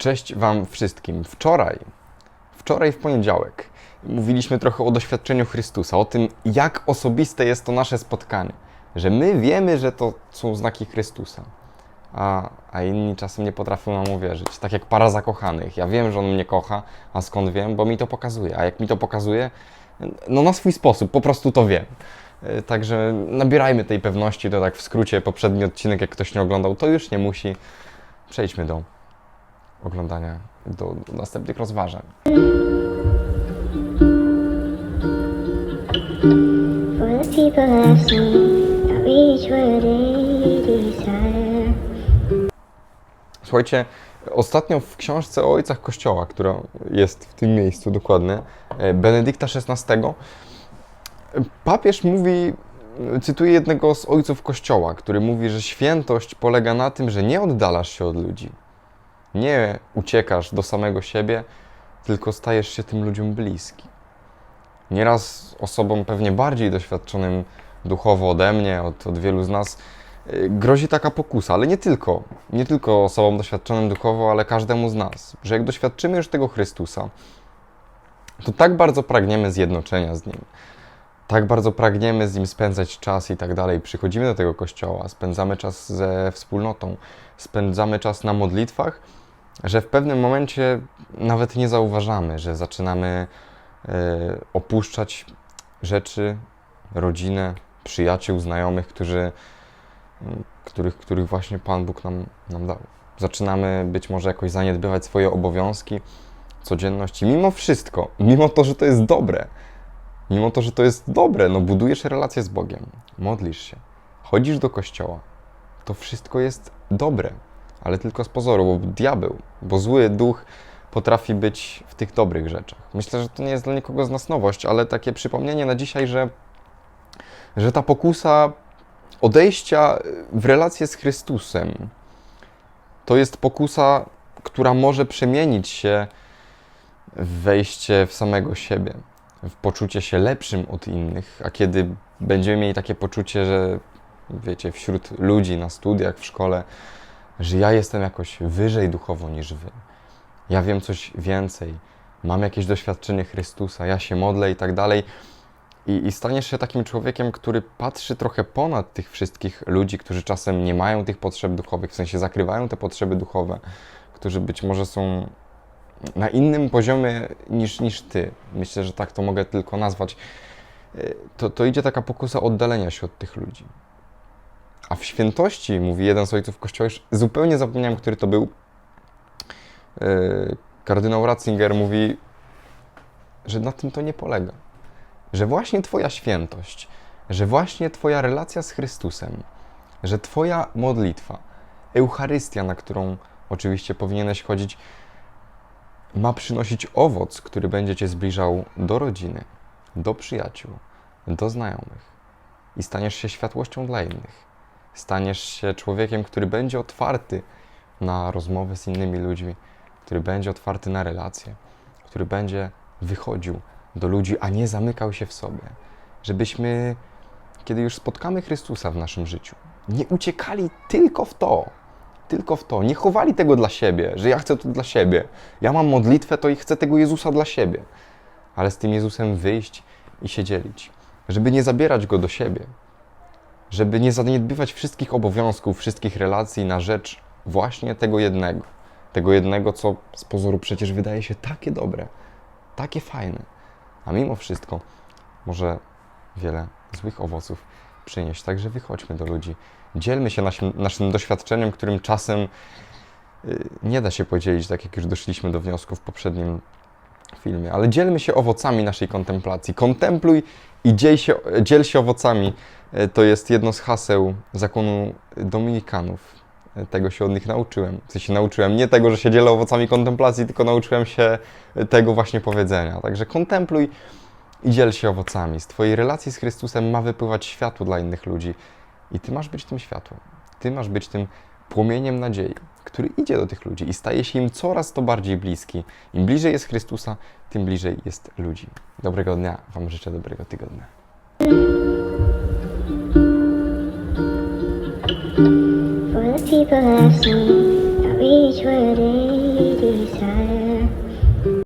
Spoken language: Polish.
Cześć Wam wszystkim. Wczoraj, wczoraj w poniedziałek, mówiliśmy trochę o doświadczeniu Chrystusa, o tym, jak osobiste jest to nasze spotkanie. Że my wiemy, że to są znaki Chrystusa, a, a inni czasem nie potrafią nam uwierzyć. Tak jak para zakochanych. Ja wiem, że on mnie kocha, a skąd wiem? Bo mi to pokazuje. A jak mi to pokazuje? No na swój sposób, po prostu to wiem. E, Także nabierajmy tej pewności, to tak w skrócie poprzedni odcinek, jak ktoś nie oglądał, to już nie musi. Przejdźmy do oglądania, do, do następnych rozważań. Słuchajcie, ostatnio w książce o ojcach Kościoła, która jest w tym miejscu dokładnie, e, Benedykta XVI, papież mówi, cytuję jednego z ojców Kościoła, który mówi, że świętość polega na tym, że nie oddalasz się od ludzi, nie uciekasz do samego siebie, tylko stajesz się tym ludziom bliski. Nieraz osobom pewnie bardziej doświadczonym duchowo ode mnie, od, od wielu z nas, y, grozi taka pokusa, ale nie tylko. Nie tylko osobom doświadczonym duchowo, ale każdemu z nas. Że jak doświadczymy już tego Chrystusa, to tak bardzo pragniemy zjednoczenia z Nim. Tak bardzo pragniemy z Nim spędzać czas i tak dalej. Przychodzimy do tego kościoła, spędzamy czas ze wspólnotą, spędzamy czas na modlitwach, że w pewnym momencie nawet nie zauważamy, że zaczynamy e, opuszczać rzeczy, rodzinę, przyjaciół, znajomych, którzy, których, których właśnie Pan Bóg nam, nam dał. Zaczynamy być może jakoś zaniedbywać swoje obowiązki, codzienność i mimo wszystko, mimo to, że to jest dobre, mimo to, że to jest dobre, no budujesz relację z Bogiem, modlisz się, chodzisz do kościoła, to wszystko jest dobre, ale tylko z pozoru, bo diabeł, bo zły duch potrafi być w tych dobrych rzeczach. Myślę, że to nie jest dla nikogo z nas nowość, ale takie przypomnienie na dzisiaj, że, że ta pokusa odejścia w relację z Chrystusem to jest pokusa, która może przemienić się w wejście w samego siebie, w poczucie się lepszym od innych, a kiedy będziemy mieli takie poczucie, że wiecie, wśród ludzi na studiach, w szkole, że ja jestem jakoś wyżej duchowo niż wy. Ja wiem coś więcej, mam jakieś doświadczenie Chrystusa, ja się modlę i tak dalej. I, I staniesz się takim człowiekiem, który patrzy trochę ponad tych wszystkich ludzi, którzy czasem nie mają tych potrzeb duchowych, w sensie zakrywają te potrzeby duchowe, którzy być może są na innym poziomie niż, niż ty. Myślę, że tak to mogę tylko nazwać. Y, To, to idzie taka pokusa oddalenia się od tych ludzi. A w świętości, mówi jeden z ojców kościoła, już zupełnie zapomniałem, który to był, yy, kardynał Ratzinger mówi, że na tym to nie polega. Że właśnie Twoja świętość, że właśnie Twoja relacja z Chrystusem, że Twoja modlitwa, Eucharystia, na którą oczywiście powinieneś chodzić, ma przynosić owoc, który będzie Cię zbliżał do rodziny, do przyjaciół, do znajomych i staniesz się światłością dla innych staniesz się człowiekiem, który będzie otwarty na rozmowy z innymi ludźmi, który będzie otwarty na relacje, który będzie wychodził do ludzi, a nie zamykał się w sobie. Żebyśmy, kiedy już spotkamy Chrystusa w naszym życiu, nie uciekali tylko w to, tylko w to, nie chowali tego dla siebie, że ja chcę to dla siebie. Ja mam modlitwę, to i chcę tego Jezusa dla siebie. Ale z tym Jezusem wyjść i się dzielić, żeby nie zabierać go do siebie, żeby nie zaniedbywać wszystkich obowiązków, wszystkich relacji na rzecz właśnie tego jednego. Tego jednego, co z pozoru przecież wydaje się takie dobre, takie fajne, a mimo wszystko może wiele złych owoców przynieść. Także wychodźmy do ludzi, dzielmy się naszym, naszym doświadczeniem, którym czasem y, nie da się podzielić, tak jak już doszliśmy do wniosku w poprzednim filmie, ale dzielmy się owocami naszej kontemplacji. Kontempluj i dziel się, dziel się owocami. E, To jest jedno z haseł zakonu Dominikanów. E, Tego się od nich nauczyłem. W sensie nauczyłem nie tego, że się dzielę owocami kontemplacji, tylko nauczyłem się tego właśnie powiedzenia. Także kontempluj i dziel się owocami. Z Twojej relacji z Chrystusem ma wypływać światło dla innych ludzi. I Ty masz być tym światłem. Ty masz być tym płomieniem nadziei, który idzie do tych ludzi i staje się im coraz to bardziej bliski. Im bliżej jest Chrystusa, tym bliżej jest ludzi. Dobrego dnia. Wam życzę dobrego tygodnia.